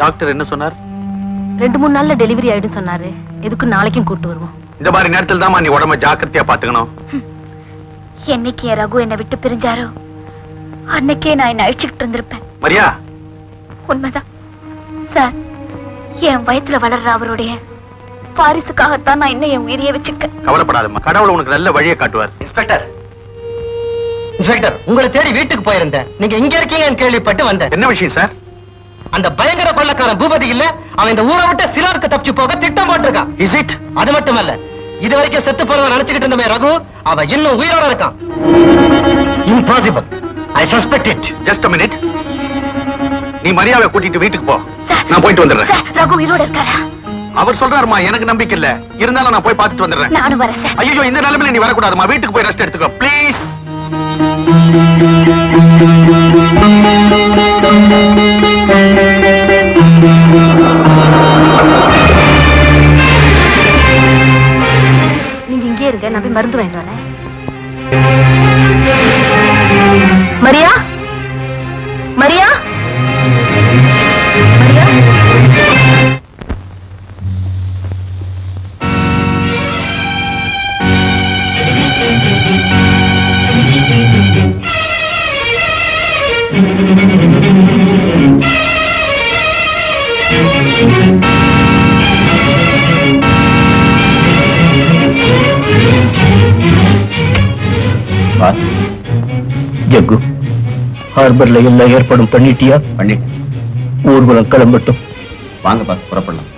Doctor என்ன சொன்னார்? ரெண்டு மூணு நாள்ல டெலிவரி ஆயிடும் சொன்னாரு. எதுக்கு நாளைக்கும் கூட்டு வருவோம். இந்த மாதிரி நேரத்தில் தான் நீ உடம்ப ஜாக்கிரதையா பாத்துக்கணும் என்னைக்கு என் ரகு என்னை விட்டு பிரிஞ்சாரோ அன்னைக்கே நான் என்ன அழிச்சுக்கிட்டு இருந்திருப்பேன். மரியா. உண்மைதான். சார் என் வயித்துல வளர்ற அவருடைய பாரிசுக்காகத்தான் நான் இன்னும் என் உயிரையே வச்சுக்க கவலைப்படாதம்மா. கடவுள் உனக்கு நல்ல வழியை காட்டுவார். இன்ஸ்பெக்டர். இன்ஸ்பெக்டர் உங்களை தேடி வீட்டுக்கு போயிருந்தேன். நீங்க இங்க இருக்கீங்கன்னு கேள்விப்பட்டு வந்தேன். என்ன விஷயம் சார்? அந்த பயங்கர கொள்ளக்காரன் பூபதி இல்ல? அவன் இந்த ஊரை விட்டு சிலாருக்கு தப்பிச்சு போக திட்டம் போட்டிருக்கான். இஸ் இட் அது மட்டுமல்ல இது வரைக்கும் செத்து போறவன் நினைச்சுக்கிட்டு இருந்தமே ரகு அவன் இன்னும் உயிரோட இருக்கான். Impossible I suspect it just minute நீ மரியாதை கூட்டிட்டு வீட்டுக்கு போ. நான் போயிட்டு வந்துடுறேன். ரகு உயிரோட இருக்காரா? அவர் சொல்றாருமா எனக்கு நம்பிக்கை இல்ல. இருந்தாலும் நான் போய் பார்த்துட்டு வந்துடுறேன். நானும் வரேன் சார். ஐயோ இந்த நிலைமையில நீ வரக்கூடாதுமா. வீட்டுக்கு போய் ரெஸ்ட் எடுத்துக்கோ. ப்ளீஸ் போய் மருந்து வாங்கிட்டு வரேன் மரியா மரியா? மரியா? ஜக்கு ஹார்பர்ல எல்லாம் ஏற்பாடும் பண்ணிட்டியா? பண்ணிட்டு ஊர்வலம் கிளம்பட்டும். வாங்க பாத்து புறப்படலாம்.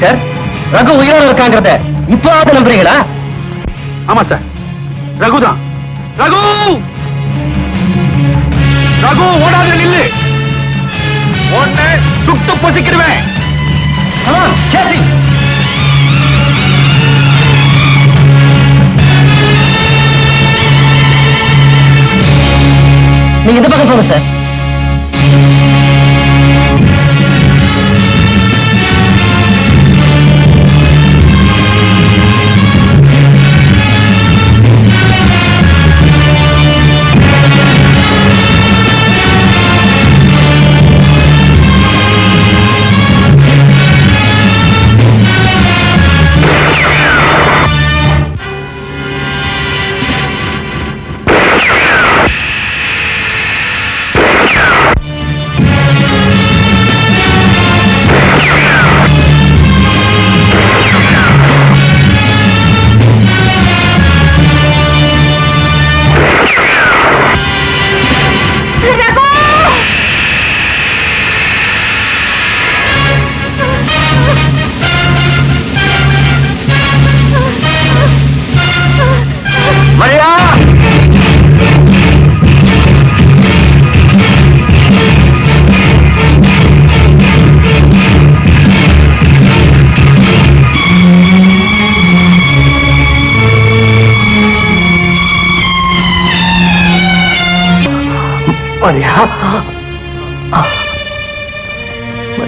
இன்ஸ்பெக்டர் ரகு உயிரோட இருக்காங்கிறத இப்போவாவது நம்புறீங்களா? ஆமா சார். ரகுதான் ரகு! ரகு ஓடாத நில்லு. உன்னை சுட்டு பொசிக்கிடுவேன். Him. நீங்க இந்த பக்கம் போங்க சார்.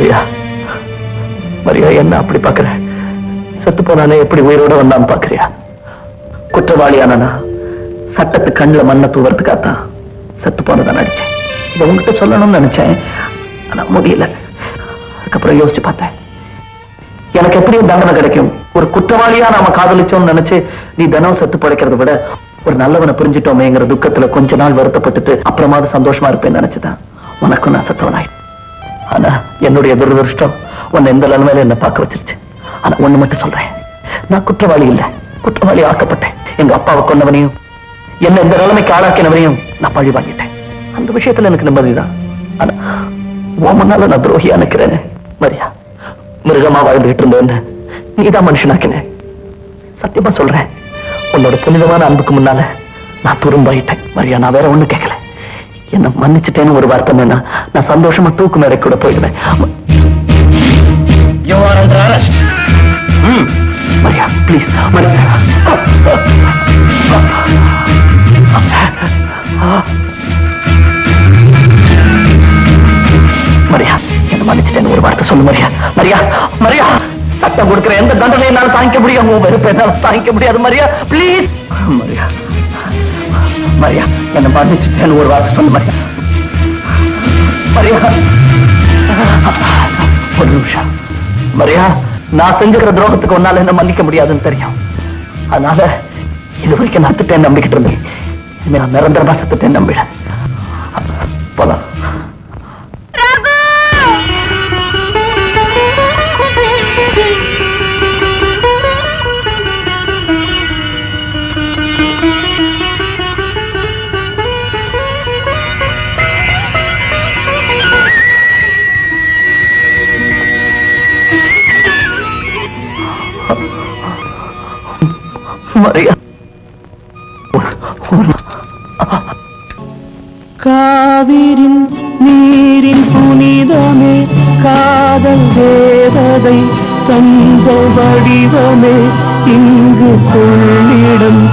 மரியா மரியா என்ன அப்படி பாக்குற செத்து போனானே எப்படி உயிரோட வந்தான்னு பாக்குறியா குற்றவாளியானா சட்டத்து கண்ணுல மண்ணை தூவறதுக்காகத்தான் செத்து போனதை நடிச்சேன் இதை உங்ககிட்ட சொல்லணும்னு நினைச்சேன் ஆனா முடியல. அதுக்கப்புறம் யோசிச்சு பார்த்தேன். எனக்கு எப்படியும் தண்டனை கிடைக்கும்? ஒரு குற்றவாளியா நாம காதலிச்சோம்னு நினைச்சு நீ தினம் செத்து படைக்கிறத விட ஒரு நல்லவனை புரிஞ்சிட்டோமேங்கிற துக்கத்துல கொஞ்ச நாள் வருத்தப்பட்டுட்டு அப்புறமாவது சந்தோஷமா இருப்பேன்னு நினைச்சுதான் உனக்கும் நான் செத்தவனாய் ஆனா என்னுடைய துரதிருஷ்டம் உன்னை எந்த நிலைமையில என்ன பார்க்க வச்சிருச்சு. ஆனா ஒண்ணு மட்டும் சொல்றேன். நான் குற்றவாளி இல்ல. குற்றவாளி ஆக்கப்பட்டேன். எங்க அப்பாவை கொண்டவனையும் என்ன இந்த நிலைமைக்கு ஆளாக்கினவனையும் நான் பழி வாங்கிட்டேன். அந்த விஷயத்துல எனக்கு நிம்மதிதான் ஆனா ஓமனால முன்னால நான் துரோகியா நிக்கிறேன் மரியா மிருகமா வாழ்ந்துகிட்டு இருந்தேன்னு நீதான் மனுஷனாக்கின. சத்தியமா சொல்றேன் உன்னோட புனிதமான அன்புக்கு முன்னால நான் துரும்பாயிட்டேன். மரியா நான் வேற ஒண்ணு கேட்கல என்ன மன்னிச்சுட்டேன்னு ஒரு வார்த்தை வேணா. நான் சந்தோஷமா தூக்கு மேடை கூட போயிடுவேன். மரியா ப்ளீஸ் மரியா. மரியா என்ன மன்னிச்சிட்டேன்னு ஒரு வார்த்தை சொல்லு மரியா. மரியா மரியா. சட்டம் கொடுக்கிற எந்த தண்டனை என்னால தாங்கிக்க முடியும் உன் வெறுப்பு என்னால தாங்கிக்க முடியாது மரியா. ப்ளீஸ் மரியா. மரியா என்னை மன்னிச்சிட்டேன்னு ஒரு வார்த்தை சொல்லு மரியா. மரியா. ஒரு நிமிஷம். மரியா நான் செஞ்சுக்கிற துரோகத்துக்கு உன்னால என்ன மன்னிக்க முடியாதுன்னு தெரியும். அதனால இது வரைக்கும் நான் திட்டேன் நம்பிக்கிட்டு இருந்தேன். இனிமே நான் நிரந்தரமா சத்துட்டேன் நம்பிடுறேன் போலாம். மரியா காவிரின் நீரின் புனிதமே காதல் தேவதை தந்த வடிவமே இங்கு கொள்ளிடம்